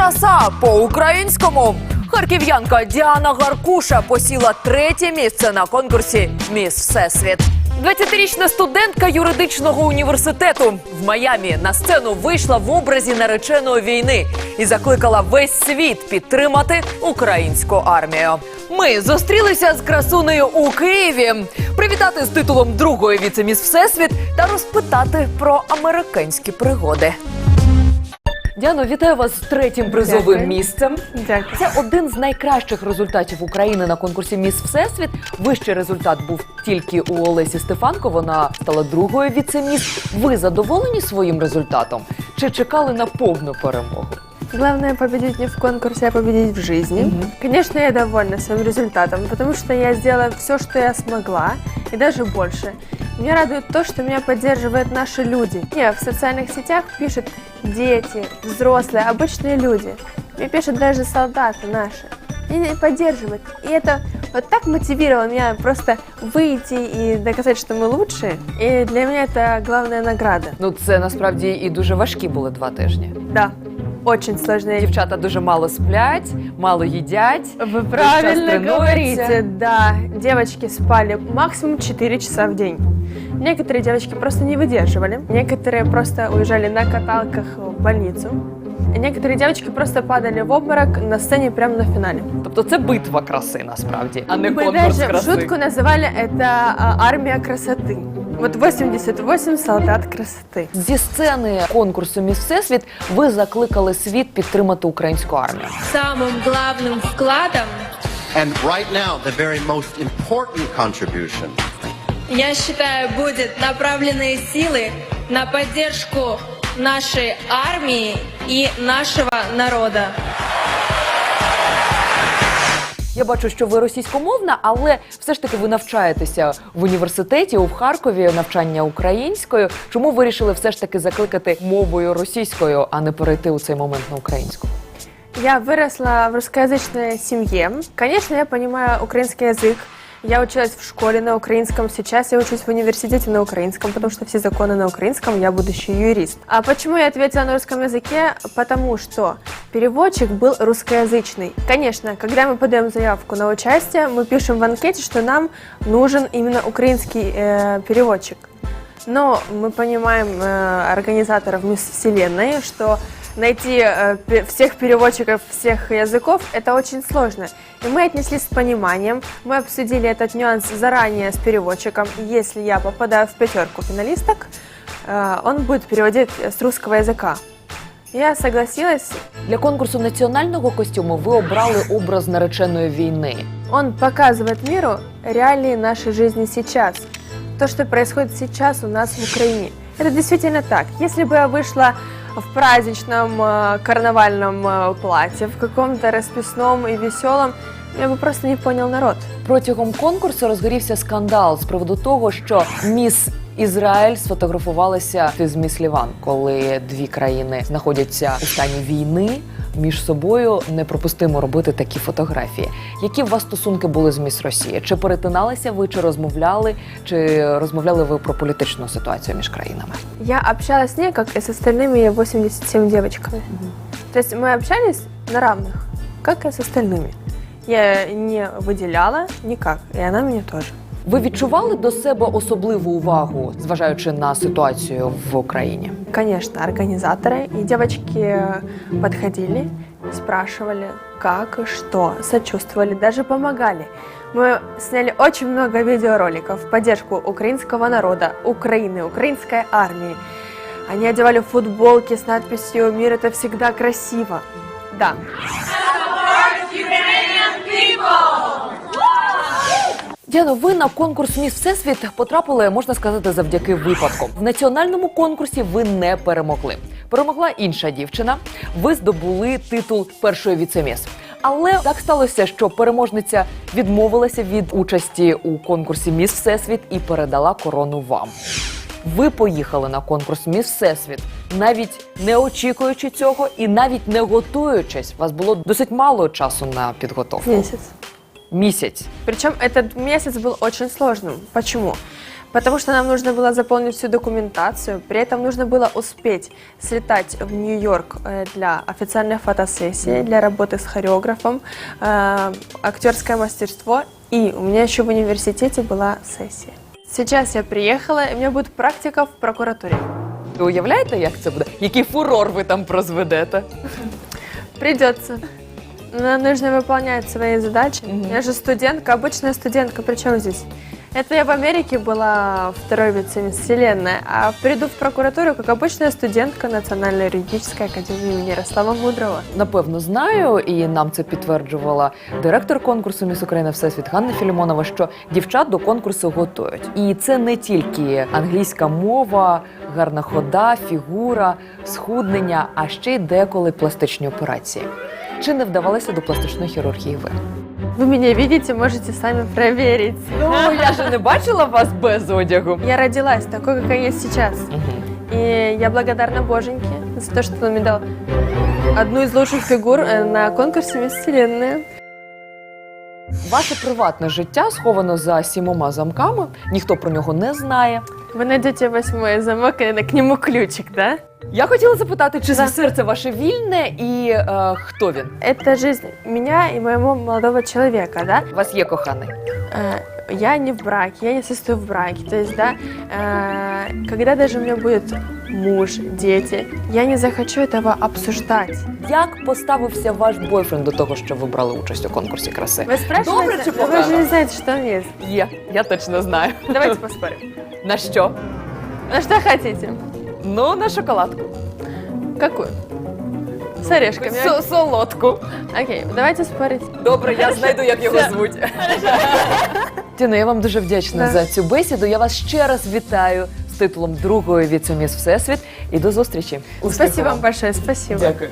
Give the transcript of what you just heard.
Краса по-українському. Харків'янка Діана Гаркуша посіла третє місце на конкурсі Міс Всесвіт. 20-річна студентка юридичного університету в Майамі на сцену вийшла в образі нареченої війни і закликала весь світ підтримати українську армію. Ми зустрілися з красунею у Києві, привітати з титулом другої віцеміс Всесвіт та розпитати про американські пригоди. Діано, вітаю вас з третім призовим Дякую. місцем. Дякую. Це один з найкращих результатів України на конкурсі Міс Всесвіт. Вищий результат був тільки у Олесі Стефанко. Вона стала другою віцеміс. Ви задоволені своїм результатом? Чи чекали на повну перемогу? Главное победить не в конкурсе, а победить в жизни. Мгм. Конечно, я довольна своим результатом, потому что я сделала все, что я смогла, и даже больше. Меня радует то, что меня поддерживают наши люди. Мне в социальных сетях пишут дети, взрослые, обычные люди. Мне пишут даже солдаты наши. И они поддерживают. И это вот так мотивировало меня просто выйти и доказать, что мы лучшие. И для меня это главная награда. Ну це насправді і дуже важкі були два тижні. Да, очень сложная Дівчата дуже мало сплять, мало їдять. Вы час правильно тренируются. говорите, да. Девочки спали максимум 4 часа в день. Некоторые девочки просто не выдерживали, некоторые просто уезжали на каталках в больницу. И некоторые девочки просто падали в обморок на сцене прямо на финале. Тобто це битва краси насправді, а не Мы конкурс даже в краси. шутку называли это а, армия красоты. Вот 88 солдат красоты. Зі сцени конкурсу Міс Всесвіт ви закликали світ підтримати українську армію. самым главным вкладом, And right now, the very most important contribution я считаю, будет направленные силы на поддержку нашей армии и нашего народа. Я бачу, що ви російськомовна, але все ж таки ви навчаєтеся в університеті у Харкові навчання українською. Чому вирішили все ж таки закликати мовою російською, а не перейти у цей момент на українську? Я выросла в русскоязычной семье. Конечно, я понимаю украинский язык. Я училась в школе на украинском, сейчас я учусь в университете на украинском, потому что все законы на украинском, я будущий юрист. А почему я ответила на русском языке? Потому что переводчик был русскоязычный. Конечно, когда мы подаем заявку на участие, мы пишем в анкете, что нам нужен именно украинский э, переводчик. Но мы понимаем э, организаторов Мисс Вселенной, что найти э, пе- всех переводчиков всех языков это очень сложно. И мы отнеслись с пониманием, мы обсудили этот нюанс заранее с переводчиком. Если я попадаю в пятерку финалисток, э, он будет переводить с русского языка. Я согласилась. Для конкурсу національного костюму ви обрали образ нареченої війни. Он показывает миру реалии нашей жизни сейчас. То, что происходит сейчас у нас в Украине. Это действительно так. Если бы я вышла в праздничном э, карнавальном э, платье, в каком-то расписном и веселом, я бы просто не понял народ. Протягом конкурсу розгорівся скандал з приводу того, що міс Ізраїль сфотографувалася з міс Ліван, коли дві країни знаходяться у стані війни. Між собою неприпустимо робити такі фотографії. Які у вас стосунки були з міс Росії? Чи перетиналися ви, чи розмовляли, чи розмовляли ви про політичну ситуацію між країнами? Я общалась с ней, как и с остальными 87 девочками. То есть мы общались на равных, как и с остальными. Я не выделяла никак, и она меня тоже. Ви відчували до себе особливу увагу, зважаючи на ситуацію в Україні? Конечно, организаторы и девочки подходили, спрашивали, как и что, сочувствовали, даже помогали. Мы сняли очень много видеороликов в поддержку украинского народа, Украины, украинской армии. Они одевали футболки с надписью «Мир – это всегда красиво». Да, Діано, ви на конкурс Міс Всесвіт потрапили, можна сказати, завдяки випадку. В національному конкурсі ви не перемогли. Перемогла інша дівчина. Ви здобули титул першої віцеміс. Але так сталося, що переможниця відмовилася від участі у конкурсі Міс Всесвіт і передала корону вам. Ви поїхали на конкурс Міс Всесвіт, навіть не очікуючи цього і навіть не готуючись. У вас було досить мало часу на підготовку. Месяц. Причем этот месяц был очень сложным. Почему? Потому что нам нужно было заполнить всю документацию, при этом нужно было успеть слетать в Нью-Йорк э, для официальной фотосессии, для работы с хореографом, э, актерское мастерство, и у меня еще в университете была сессия. Сейчас я приехала, и у меня будет практика в прокуратуре. Ви уявляєте, як це буде? Який фурор ви там прозведете? Придется. Нам нужно выполнять свои задачи. Мгм. Я же студентка, обычная студентка, причем здесь? Это я в Америке была второй вице-мисс Вселенная, а приду в прокуратуру как обычная студентка Национальной юридической академии имени Ярослава Мудрого. Напевно, знаю, і нам це підтверджувала директор конкурсу Міс Україна Всесвіт Ганна Філімонова, що дівчат до конкурсу готують. І це не тільки англійська мова, гарна хода, фігура, схуднення, а ще й деколи пластичні операції. Чи не вдавалися до пластичної хірургії ви? Вы меня видите, можете сами проверить. Ну я ж не бачила вас без одягу. Я родилась такой, какая есть сейчас. И я благодарна Боженьке за то, что он мне дал одну из лучших фигур э, на конкурсе Мисс Вселенная. Ваше приватне життя сховано за сімома замками, ніхто про нього не знає. Вы найдете восьмой замок и к нему ключик, да? Я хотіла запитати, чи Да. серце ваше вільне і е, хто він? Это жизнь меня и моего молодого человека, да? У вас є коханий? Э, Я не в браке, я не состою в браке. То есть, да, э, когда даже у меня будет муж, дети, я не захочу этого обсуждать. Як поставився ваш бойфренд до того, що ви брали участь у конкурсі краси? Вы спрашиваете? Добре чи Да Вы погано? же не знаете, что он есть. Є, я точно знаю. Давайте поспорим. На що? На что хотите? Ну, на шоколадку. Какую? С орешками. Со- солодку. Окей, давайте спорить. Добре, я знайду, як його звуть. Тіно, я вам дуже вдячна Да. за цю бесіду. Я вас ще раз вітаю з титулом другої віцеміс Всесвіт і до зустрічі. Спасибо вам большое, спасибо. Дякую.